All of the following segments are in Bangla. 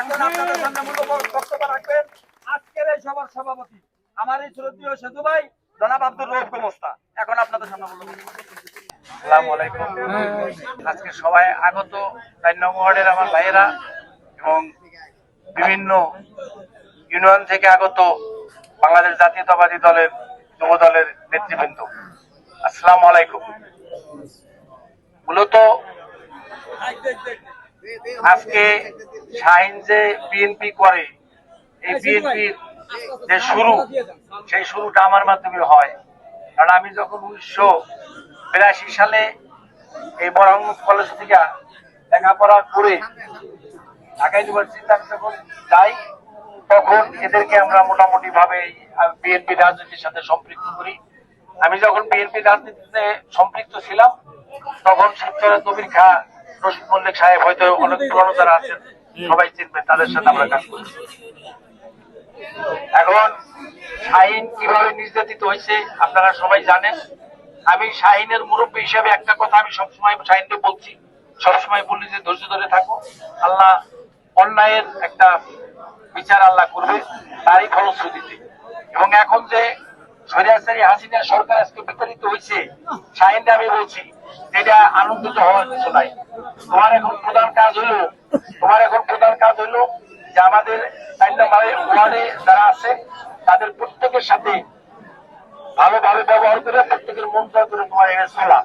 এখন আপনাদের সামনে মূল্যবান বক্তব্য রাখবেন। আজকের এই সভার সভাপতি আমার এই শ্রদ্ধীয় সেতু ভাই, জনাব আব্দুর রৌফ গোমস্তা এখন আপনাদের সামনে মূল্যবান আজকে সবাই আগত ওয়ার্ডের আমার ভাইয়েরা এবং বিভিন্ন ইউনিয়ন থেকে আগত বাংলাদেশ জাতীয়তাবাদী দলের যুব দলের নেতৃবৃন্দ। আসসালাম আলাইকুম। মূলত আজকে শাহিন যে বিএনপি করে এই বিএনপির যে শুরু সেই শুরুটা আমার মাধ্যমে হয়। কারণ আমি যখন উনিশশো বিরাশি সালে এই বরাঙ্গঞ্জ কলেজ থেকে লেখাপড়া করে ঢাকা ইউনিভার্সিটিতে আমি যখন যাই তখন এদেরকে আমরা মোটামুটি ভাবে বিএনপি রাজনীতির সাথে সম্পৃক্ত করি। আমি যখন বিএনপি রাজনীতিতে সম্পৃক্ত ছিলাম তখন শিবচরের নবীর খা রশিদ মল্লিক সাহেব হয়তো অনেক পুরনো যারা আছেন সবাই চিনবে, তাদের সাথে আমরা কাজ করছি এখন শাহিন কীভাবে নির্যাতিত হয়েছে, আপনারা সবাই জানেন। আমি শাহিনের মুরব্বী হিসেবে একটা কথা আমি সবসময় শাহিনকে বলছি। সবসময় বলি যে, ধৈর্য ধরে থাকো। আল্লাহ অন্যায়ের একটা বিচার আল্লাহ করবে, তারই ফলশ্রুতিতে। এবং এখন যে সরিয়াসারি হাসিনা সরকার আজকে বিতাড়িত হয়েছে, শাহিনকে আমি বলছি এটা আনন্দিত হওয়ার কিছু নাই। তোমার এখন প্রধান কাজ হলো, তোমার এখন প্রধান কাজ হলো যে আমাদের ওয়ার্ডে যারা আছে, তাদের প্রত্যেকের সাথে ভালোভাবে ব্যবহার করে প্রত্যেকের মন জয় করে তোমার এনে চলা।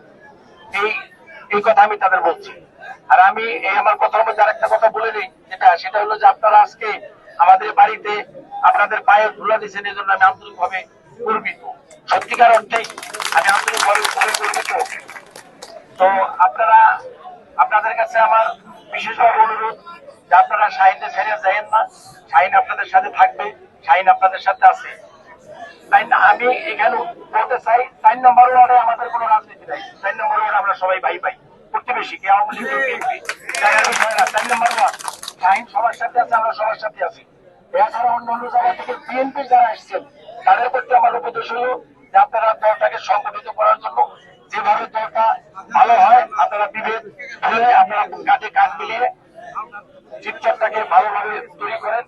এই এই কথা আমি তাদের বলছি। আর আমি এই আমার কথার মধ্যে আরেকটা কথা বলে নিই, যেটা, সেটা হলো যে আপনারা আজকে আমাদের বাড়িতে আপনাদের পায়ে ধুলা দিচ্ছেন এই জন্য আমি আন্তরিকভাবে গর্বিত। সত্যিকার অর্থেই আমি আন্তরিকভাবে গর্বিত। তো আপনারা, আপনাদের কাছে আমার বিশেষভাবে অনুরোধ যে আপনারা শাহিনকে ছেড়ে যাইয়েন না। শাহিন আপনাদের সাথে থাকবে, শাহিন আপনাদের সাথে আছে। তাই না? আমি এখানে বলতে চাই, চার নম্বর ওয়ার্ডে আমাদের কোনো রাজনীতি নাই। চার নম্বর ওয়ার্ডে আমরা সবাই ভাই ভাই, প্রতিবেশী, কে আওয়ামী বিএনপি চার নম্বর ওয়ার্ড, শাহিন সবার সাথে আছে, আমরা সবার সাথে আছি। এছাড়া অন্য অন্য জায়গা থেকে বিএনপির যারা এসছেন, তাদের প্রতি আমার উপদেশ হলো যে আপনারা দলটাকে সংগঠিত করার জন্য আরও দলটা ভালো হয়, আপনারা বিবেক ভুলে আপনারা কাজে কাজ মিলিয়ে চিৎচারটাকে ভালোভাবে তৈরি করেন।